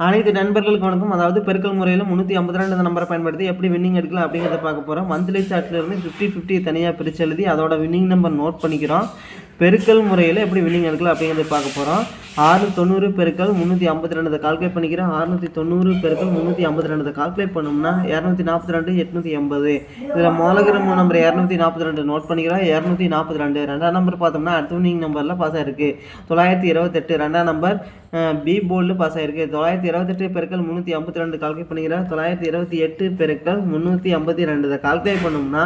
அனைத்து நண்பர்களுக்கு வணக்கம் அதாவது பெருக்கல் முறையில் முந்நூற்றி ஐம்பத்தி ரெண்டு நம்பரை பயன்படுத்தி எப்படி வின்னிங் எடுக்கலாம் அப்படிங்கிறத பார்க்க போகிறோம் மந்த்லி சார்ட்லேருந்து ஃபிஃப்டி ஃபிஃப்டி தனியாக பிரித்து எழுதி அதோட வின்னிங் நம்பர் நோட் பண்ணிக்கிறோம். பெருக்கல் முறையில் எப்படி வின்னிங் எடுக்கலாம் அப்படிங்கிறத பார்க்க போகிறோம் ஆறு தொண்ணூறு பெருக்கல் முந்நூற்றி ஐம்பத்தி ரெண்டு கால்குலேட் பண்ணிக்கிறோம். அறுநூற்றி தொண்ணூறு பெருக்கள் முந்நூற்றி ஐம்பத்தி ரெண்டு கால்குலேட் பண்ணோம்னா இரநூத்தி நாற்பத்தி ரெண்டு எட்நூற்றி எண்பது. இதில் மோலகிரம் நம்பர் இரநூத்தி நாற்பத்தி ரெண்டு நோட் பண்ணிக்கிறோம். இரநூத்தி நாற்பத்தி ரெண்டு. ரெண்டாம் நம்பர் பார்த்தோம்னா அடுத்த வின்னிங் நம்பரில் பாஸ் ஆயிருக்கு. தொள்ளாயிரத்தி இருபத்தெட்டு ரெண்டாம் நம்பர் பி போல்டு பாஸ் ஆயிருக்கு. தொள்ளாயிரத்தி இருபத்தெட்டு பெருக்கல் முந்நூற்றி ஐம்பத்தி ரெண்டு கால்குலேட் பண்ணிக்கிறேன் தொள்ளாயிரத்தி இருபத்தி எட்டு பெருக்கள் முந்நூற்றி ஐம்பத்தி ரெண்டு. இதை கால்குலேட் பண்ணோம்னா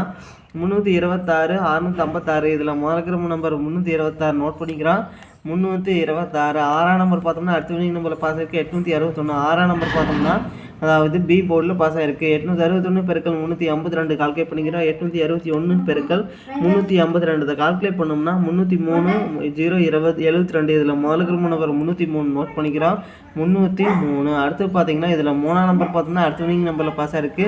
முந்நூற்றி இருபத்தாறு அறுநூற்றி ஐம்பத்தாறு இதில் மறக்கிற நம்பர் முந்நூற்றி இருபத்தாறு நோட் பண்ணிக்கிறான். முந்நூற்றி இருபத்தாறு ஆறாம் நம்பர் பார்த்தோம்னா அடுத்த வினிங் நம்பரில் பாஸ் எட்நூற்றி அறுபத்தொன்று ஆறாம் நம்பர் பார்த்தோம்னா அதாவது பி போர்டில் பாஸ் ஆயிருக்கு. எட்நூற்றி அறுபத்தொன்று பெருக்கள் முந்நூற்றி ஐம்பத்தி ரெண்டு கால்குலேட் பண்ணிக்கிறோம். எட்நூற்றி அறுபத்தி ஒன்று பெருக்கள் முந்நூற்றி ஐம்பத்தி ரெண்டு இதை கால்குலேட் பண்ணோம்னா முந்நூற்றி மூணு ஜீரோ இருபது எழுபத்தி ரெண்டு இதில் முதலுக்கு நம்பர் முந்நூற்றி மூணு நோட் பண்ணிக்கிறோம். முந்நூற்றி மூணு அடுத்து பார்த்தீங்கன்னா இதில் மூணாம் நம்பர் பார்த்தோம்னா அடுத்த வினிங் நம்பரில் பாஸ் ஆயிருக்கு.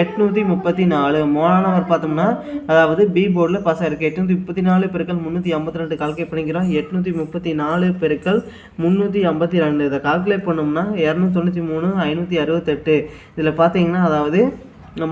எட்நூற்றி முப்பத்தி நாலு மூணாம் நம்பர் பார்த்தோம்னா அதாவது பி போர்டில் பாஸ் ஆயிருக்கு. எட்நூற்றி முப்பத்தி நாலு பெருக்கல் முந்நூற்றி ஐம்பத்தி ரெண்டு கால்குலேட் பண்ணிக்கிறோம். எட்நூற்றி முப்பத்தி நாலு பெருக்கள் முந்நூற்றி ஐம்பத்தி ரெண்டு இதை கால்குலேட் பண்ணோம்னா இரநூத்தி தொண்ணூற்றி மூணு ஐநூற்றி அறுபத்தெட்டு இதில் பார்த்தீங்கன்னா அதாவது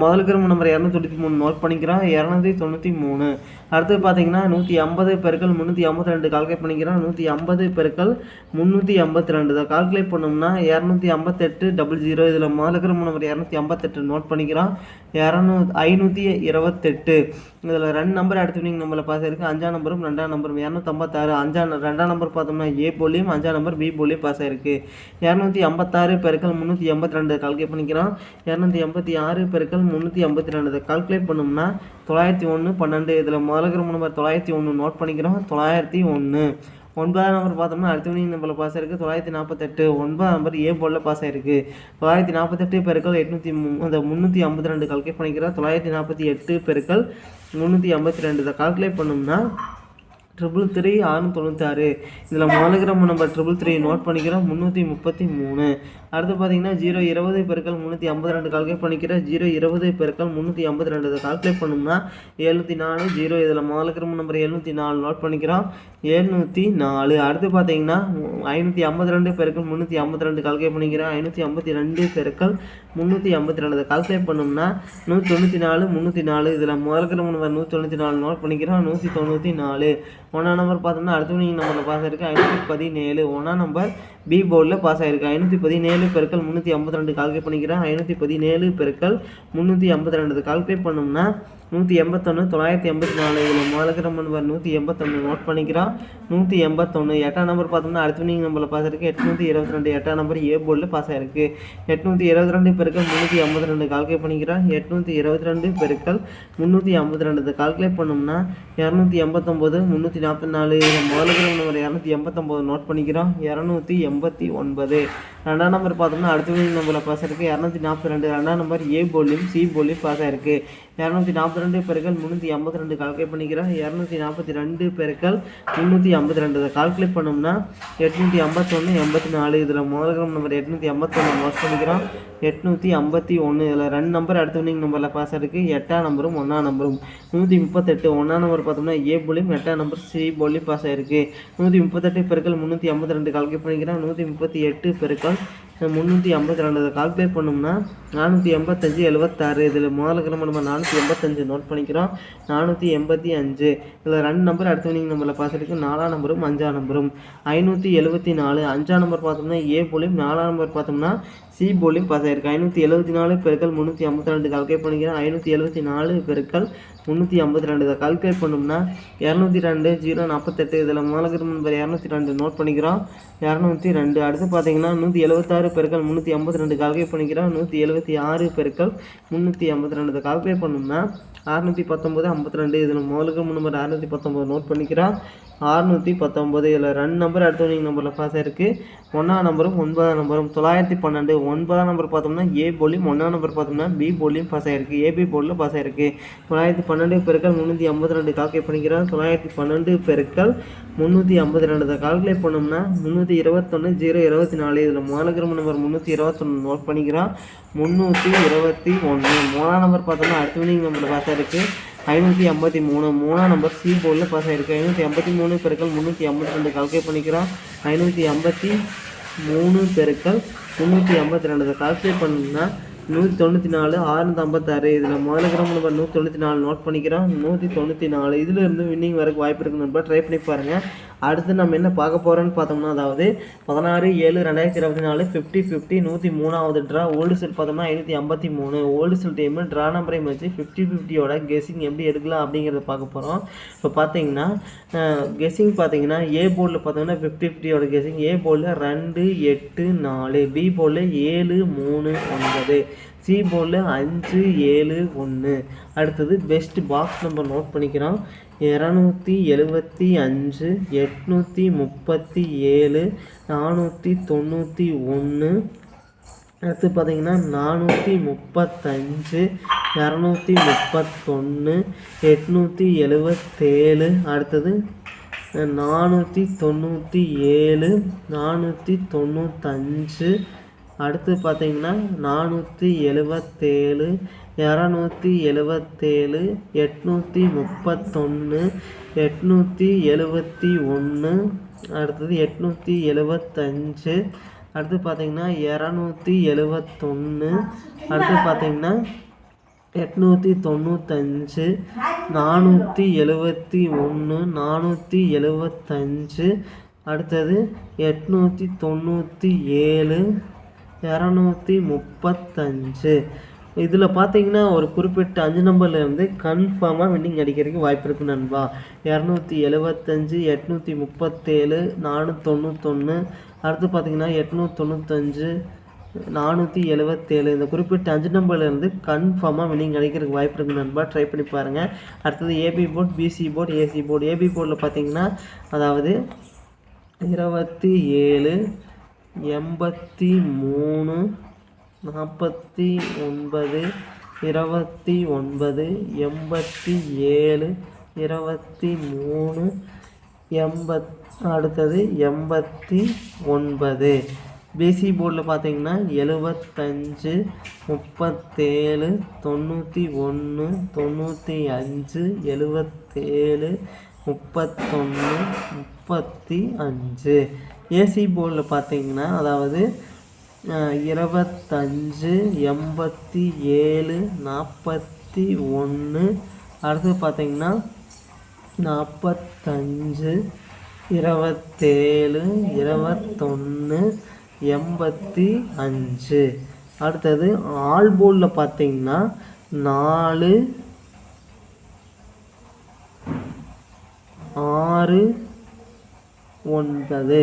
முதலுக்கு நம்பர் இரநூத்தி தொண்ணூற்றி மூணு நோட் பண்ணிக்கிறோம் இரநூத்தி தொண்ணூற்றி மூணு. அடுத்து பார்த்தீங்கன்னா நூற்றி ஐம்பது பெருக்கள் முந்நூற்றி ஐம்பத்தி ரெண்டு கால்குலேட் பண்ணிக்கிறோம் நூற்றி ஐம்பது பெருக்கள் முந்நூற்றி ஐம்பத்தி ரெண்டு. இதை கால்குலேட் பண்ணோம்னா இரநூத்தி ஐம்பத்தெட்டு டபுள் ஜீரோ இதில் முதலுக்கு நம்பர் இரநூத்தி ஐம்பத்தெட்டு நோட் பண்ணிக்கிறோம் இரநூ ஐநூற்றி இருபத்தெட்டு. இதில் ரெண்டு நம்பர் அடுத்து நீங்கள் நம்மளை பாஸ் ஆயிருக்கு அஞ்சாம் நம்பரும் ரெண்டாம் நம்பரும் இரநூத்தம்பத்தாறு. அஞ்சாம் ரெண்டாம் நம்பர் பார்த்தோம்னா ஏ போலியும் அஞ்சாம் நம்பர் பி போலியும் பாஸ் ஆயிருக்கு. இரநூத்தி ஐம்பத்தாறு பெருக்கள் முந்நூற்றி எண்பத்தி ரெண்டு கால்குலேட் பண்ணிக்கிறோம் இரநூத்தி எண்பத்தி ஆறு பெருக்கள் முந்நூற்றி ஐம்பத்தி ரெண்டு. இதை கால்குலேட் பண்ணோம்னா தொள்ளாயிரத்தி ஒன்று பன்னெண்டு. இதில் முதல்ல நம்பர் தொள்ளாயிரத்தி ஒன்று நோட் பண்ணிக்கிறோம். தொள்ளாயிரத்தி ஒன்று ஒன்பதாம் நம்பர் பார்த்தோம்னா அடுத்த மணி நம்பரில் பாஸ் ஆயிருக்கு. தொள்ளாயிரத்தி நாற்பத்தெட்டு. ஒன்பதாம் நம்பர் ஏ போர்டில் பாஸ் ஆயிருக்கு. தொள்ளாயிரத்தி நாற்பத்தெட்டு பெருக்கள் எட்நூற்றி அந்த முந்நூற்றி ஐம்பத்தி ரெண்டு. கால்குலேட் பண்ணிக்கிறோம். தொள்ளாயிரத்தி நாற்பத்தி எட்டு பெருக்கள் முந்நூற்றி ஐம்பத்தி ரெண்டு. இதை கால்குலேட் பண்ணோம்னா ட்ரிபிள் த்ரீ ஆறுநூற்றி தொண்ணூற்றி இதில் மாலகிராம் நம்பர் ட்ரிபிள் த்ரீ நோட் பண்ணிக்கிறோம். முந்நூற்றி முப்பத்தி மூணு. அடுத்து பார்த்தீங்கன்னா ஜீரோ இருபது பெருக்கள் முந்நூற்றி ஐம்பது ரெண்டு கால்குலேட் பண்ணிக்கிறோம் ஜீரோ இருபது பெருக்கள் முந்நூற்றி ஐம்பத்தி ரெண்டு கால்குலேட் பண்ணோம்னா எழுநூற்றி நாலு ஜீரோ இதில் மாலகிராம் நம்பர் எழுநூற்றி நாலு நோட் பண்ணிக்கிறோம். எழுநூற்றி நாலு. அடுத்து பார்த்தீங்கன்னா ஐநூற்றி ஐம்பத்தி ரெண்டு பெருக்கள் முந்நூற்றி ஐம்பத்தி ரெண்டு கால்குலேட் பண்ணிக்கிறேன். ஐநூற்றி ஐம்பத்தி ரெண்டு பெருக்கள் முந்நூற்றி ஐம்பத்தி ரெண்டு. இதை கால்குலேட் பண்ணோம்னா நூற்றி தொண்ணூற்றி நாலு முந்நூற்றி நாலு. இதில் முதல்கிற நம்பர் நூற்றி தொண்ணூற்றி நாலு நோட் பண்ணிக்கிறோம். நூற்றி தொண்ணூற்றி நாலு. ஒன்றாம் நம்பர் பார்த்தோம்னா அடுத்த நீங்கள் நம்பரில் பாஸ் ஆயிருக்கு. ஐநூற்றி பதினேழு. ஒன்றாம் நம்பர் பி போர்டில் பாஸ் ஆயிருக்கு. ஐநூற்றி பதினேழு பெருக்கள் முந்நூற்றி ஐம்பத்தி ரெண்டு கால்குலேட் பண்ணிக்கிறேன். ஐநூற்றி பதினேழு பெருக்கள் முந்நூற்றி ஐம்பத்தி ரெண்டு. கால்குலேட் பண்ணோம்னா நூற்றி எண்பத்தொன்று தொள்ளாயிரத்தி எண்பத்தி நாலு. இதில் முதல்கிற நம்பர் நூற்றி எண்பத்தொன்று நோட் பண்ணிக்கிறோம். நூற்றி எண்பத்தொன்று எட்டாம் நம்பர் பார்த்தோம்னா அடுத்த வினிங் நம்பரில் பாஸ் இருக்குது எட்நூற்றி இருபத்தி ரெண்டு எட்டாம் நம்பர் ஏ போர்டில் பாஸ் ஆயிருக்கு. எட்நூற்றி இருபத்தி ரெண்டு பெருக்கள் முந்நூற்றி ஐம்பத்தி ரெண்டு கால்குலேட் பண்ணிக்கிறோம் எட்நூற்றி இருபத்தி ரெண்டு பெருக்கள் முந்நூற்றி ஐம்பத்தி ரெண்டு கால்குலேட் பண்ணோம்னா இரநூத்தி எண்பத்தொம்போது முந்நூற்றி நாற்பத்தி நாலு. இதில் நம்பர் இரநூத்தி எண்பத்தொம்போது நோட் பண்ணிக்கிறோம். இரநூத்தி எண்பத்தி ஒன்பது. ரெண்டாம் நம்பர் பார்த்தோம்னா அடுத்த வினிங் நம்பரில் பாஸ் ஆயிருக்கு இரநூத்தி நாற்பத்தி ரெண்டு. ரெண்டாம் நம்பர் ஏ போலியும் சி போலியும் பாஸ் ஆயிருக்கு. இரநூத்தி நாற்பத்தி ரெண்டு பெருக்கள் முந்நூற்றி ஐம்பத்தி ரெண்டு கால்குலேட் பண்ணிக்கிறோம் இரநூத்தி நாற்பத்தி ரெண்டு பெருக்கள் முந்நூற்றி ஐம்பத்தி ரெண்டு. இதை கால்குலேட் பண்ணோம்னா எட்நூற்றி ஐம்பத்தொன்று எண்பத்தி நாலு. இதில் முதல்கிரம் நம்பர் எட்நூற்றி ஐம்பத்தொன்று மோஸ்ட் பண்ணிக்கிறோம். எட்நூற்றி ஐம்பத்தி ஒன்று இதில் ரெண்டு நம்பர் அடுத்த வினிங் நம்பரில் பாஸ் இருக்குது எட்டாம் நம்பரும் ஒன்றாம் நம்பரும் நூற்றி முப்பத்தெட்டு ஒன்றாம் நம்பர் பார்த்தோம்னா ஏ போலியும் எட்டாம் நம்பர் சி போலியும் பாஸ் ஆயிருக்கு. நூற்றி முப்பத்தெட்டு பெருக்கள் முந்நூற்றி ஐம்பத்தி ரெண்டு கால்குலேட் பண்ணிக்கிறோம். நூற்றி முப்பத்தி எட்டு பெருக்கள் முந்நூற்றி ஐம்பத்தி ரெண்டு. இதை கால்குலேட் பண்ணோம்னா நானூற்றி எண்பத்தஞ்சு எழுபத்தாறு இதில் முதல்ல கிளம்ப நம்ம நானூற்றி எண்பத்தஞ்சு நோட் பண்ணிக்கிறோம். நானூற்றி எண்பத்தி அஞ்சு. இதில் ரெண்டு நம்பர் அடுத்த வினிங் நம்பரில் பாஸ் இருக்குது நாலாம் நம்பரும் அஞ்சாம் நம்பரும் ஐநூற்றி எழுபத்தி நாலு. அஞ்சாம் நம்பர் பார்த்தோம்னா ஏ போலியும் நாலாம் நம்பர் பார்த்தோம்னா சி போலிங் பாஸ் ஆயிருக்கு ஐநூற்றி எழுபத்தி நாலு பெருக்கள் முந்நூற்றி ஐம்பத்தி ரெண்டு கால்குலேட் பண்ணிக்கிறேன். ஐநூற்றி எழுபத்தி நாலு பெருக்கள் முந்நூற்றி ஐம்பத்தி ரெண்டு இதை கால்குலேட் பண்ணோம்னா இரநூத்தி ரெண்டு ஜீரோ நாற்பத்தெட்டு இதில் முதலுக்கு நம்பர் இரநூத்தி ரெண்டு நோட் பண்ணிக்கிறோம். இரநூத்தி ரெண்டு. அடுத்து பார்த்தீங்கன்னா நூற்றி எழுபத்தாறு பெருக்கள் முந்நூற்றி ஐம்பத்தி ரெண்டு கால்குலேட் பண்ணிக்கிறோம். நூற்றி எழுபத்தி ஆறு பெருக்கள் முந்நூற்றி ஐம்பத்தி ரெண்டு இதை கால்குலேட் பண்ணோம்னா அறுநூற்றி பத்தொம்பது ஐம்பத்தி ரெண்டு. இதில் முதலுக்கு நம்பர் அறுநூற்றி பத்தொம்பது நோட் பண்ணிக்கிறோம். அறுநூற்றி பத்தொம்பது இதில் ரெண்டு நம்பர் அடுத்த நம்பரில் பாஸ் ஆயிருக்கு. ஒன்றாம் நம்பரும் ஒன்பதாம் நம்பரும் தொள்ளாயிரத்தி பன்னெண்டு ஒன்பதாம் நம்பர் பார்த்தோம்னா ஏ போலியும் ஒன்றாம் நம்பர் பார்த்தோம்னா பி போலியும் பாஸ் ஆகிருக்கு ஏபி போலில் பாஸ் ஆயிருக்கு. தொள்ளாயிரத்தி பன்னெண்டு பெருக்கள் முந்நூற்றி ஐம்பத்தி ரெண்டு கால்குலேட் பண்ணிக்கிறார். தொள்ளாயிரத்தி பன்னெண்டு பெருக்கள் முந்நூற்றி ஐம்பத்தி ரெண்டு கால்குலேட் பண்ணோம்னா முந்நூற்றி இருபத்தொன்று ஜீரோ இருபத்தி நாலு. இதில் முதலுக்கு நம்பர் முந்நூற்றி இருபத்தொன்று நோட் பண்ணிக்கிறான் முந்நூற்றி இருபத்தி ஒன்று மூணாம் நம்பர் பார்த்தோம்னா அடுத்த வினிங் நம்பர் பாஸ் ஆகிருக்கு ஐநூற்றி ஐம்பத்தி மூணு. மூணாம் நம்பர் சி போர்டில் பாஸ் ஆகிருக்கு ஐநூற்றி ஐம்பத்தி மூணு பெருக்கள் முந்நூற்றி ஐம்பத்தி ரெண்டு கால்குலேட் பண்ணிக்கிறான் ஐநூற்றி ஐம்பத்தி மூணு பெருக்கள் முந்நூற்றி ஐம்பத்தி ரெண்டு. கால்குலேட் பண்ணிங்கன்னா நூற்றி தொண்ணூற்றி நாலு ஆறுநூற்றி ஐம்பத்தாறு இதில் முதல்ல கிராம் நம்பர் நூற்றி தொண்ணூற்றி நாலு நோட் பண்ணிக்கிறோம். நூற்றி தொண்ணூற்றி நாலு. இதில் இருந்து வின்னிங் வரக்கு வாய்ப்பு இருக்குன்னு நண்பா. ட்ரை பண்ணி பாருங்கள் அடுத்து நம்ம என்ன பார்க்க போகிறோம்னு பார்த்தோம்னா அதாவது பதினாறு ஏழு ரெண்டாயிரத்தி இருபத்தி நாலு ஃபிஃப்டி ஃபிஃப்டி நூற்றி மூணாவது ட்ரா ஓல்டு செல் பார்த்தோம்னா ஐநூற்றி ஐம்பத்தி மூணு. ஓல்டு செல் டைமு ட்ரா நம்பரையும் வச்சு ஃபிஃப்டி ஃபிஃப்டியோட கெஸிங் எப்படி எடுக்கலாம் அப்படிங்கிறத பார்க்க போகிறோம் இப்போ பார்த்தீங்கன்னா கெஸிங் பார்த்தீங்கன்னா ஏ போர்டில் பார்த்தோம்னா ஃபிஃப்டி ஃபிஃப்டியோட கெஸிங் ஏ போர்டில் ரெண்டு எட்டு நாலு பி போர்டில் ஏழு மூணு ஒன்பது. சி போர்டில் அஞ்சு ஏழு ஒன்று அடுத்தது பெஸ்ட் பாக்ஸ் நம்பர் நோட் பண்ணிக்கிறோம். இரநூத்தி எழுபத்தி அஞ்சு எட்நூற்றி முப்பத்தி ஏழு நானூற்றி தொண்ணூற்றி ஒன்று அடுத்து பார்த்தீங்கன்னா நானூற்றி முப்பத்தஞ்சு இரநூத்தி முப்பத்தொன்று எட்நூற்றி எழுபத்தேழு அடுத்தது நானூற்றி தொண்ணூற்றி ஏழு நானூற்றி தொண்ணூத்தஞ்சு அடுத்து பார்த்தீங்கன்னா நானூற்றி எழுபத்தேழு இரநூத்தி எழுபத்தேழு எட்நூற்றி முப்பத்தொன்று எட்நூற்றி எழுபத்தி ஒன்று அடுத்தது எட்நூற்றி எழுபத்தஞ்சு அடுத்து பார்த்தீங்கன்னா இரநூத்தி எழுபத்தொன்று அடுத்து பார்த்தீங்கன்னா எட்நூற்றி தொண்ணூத்தஞ்சு நானூற்றி எழுபத்தி ஒன்று நானூற்றி எழுபத்தஞ்சு அடுத்தது எட்நூற்றி தொண்ணூற்றி ஏழு இரநூத்தி முப்பத்தஞ்சு. இதில் பார்த்தீங்கன்னா ஒரு குறிப்பிட்ட அஞ்சு நம்பர்லேருந்து கன்ஃபார்மாக வின்னிங் அடிக்கிறதுக்கு வாய்ப்பு இருக்குது நண்பா. இரநூத்தி எழுபத்தஞ்சு எட்நூற்றி முப்பத்தேழு நானூற்றி தொண்ணூத்தொன்று அடுத்து பார்த்தீங்கன்னா எட்நூற்றி தொண்ணூத்தஞ்சு நானூற்றி எழுபத்தேழு இந்த குறிப்பிட்ட அஞ்சு நம்பர்லேருந்து கன்ஃபார்மாக வின்னிங் அடிக்கிறதுக்கு வாய்ப்பு இருக்குது நண்பா. ட்ரை பண்ணி பாருங்கள் அடுத்தது A B board B C board A C board A B போர்டில் பார்த்தீங்கன்னா அதாவது இருபத்தி ஏழு எண்பத்தி மூணு நாற்பத்தி ஒன்பது இருபத்தி ஒன்பது எண்பத்தி ஏழு இருபத்தி மூணு எண்பத் அடுத்தது எண்பத்தி ஒன்பது பிசி போர்டில் பார்த்தீங்கன்னா எழுபத்தஞ்சு முப்பத்தேழு தொண்ணூற்றி ஒன்று தொண்ணூற்றி அஞ்சு எழுபத்தேழு முப்பத்தொன்று முப்பத்தி அஞ்சு ஏசி போர்டில் பார்த்தீங்கன்னா அதாவது இருபத்தஞ்சு எண்பத்தி ஏழு நாற்பத்தி ஒன்று அடுத்து பார்த்தீங்கன்னா நாற்பத்தஞ்சு இருபத்தேழு இருபத்தொன்று எண்பத்தி அஞ்சு. அடுத்தது ஆல் போர்டில் பார்த்தீங்கன்னா நாலு ஆறு ஒன்பது.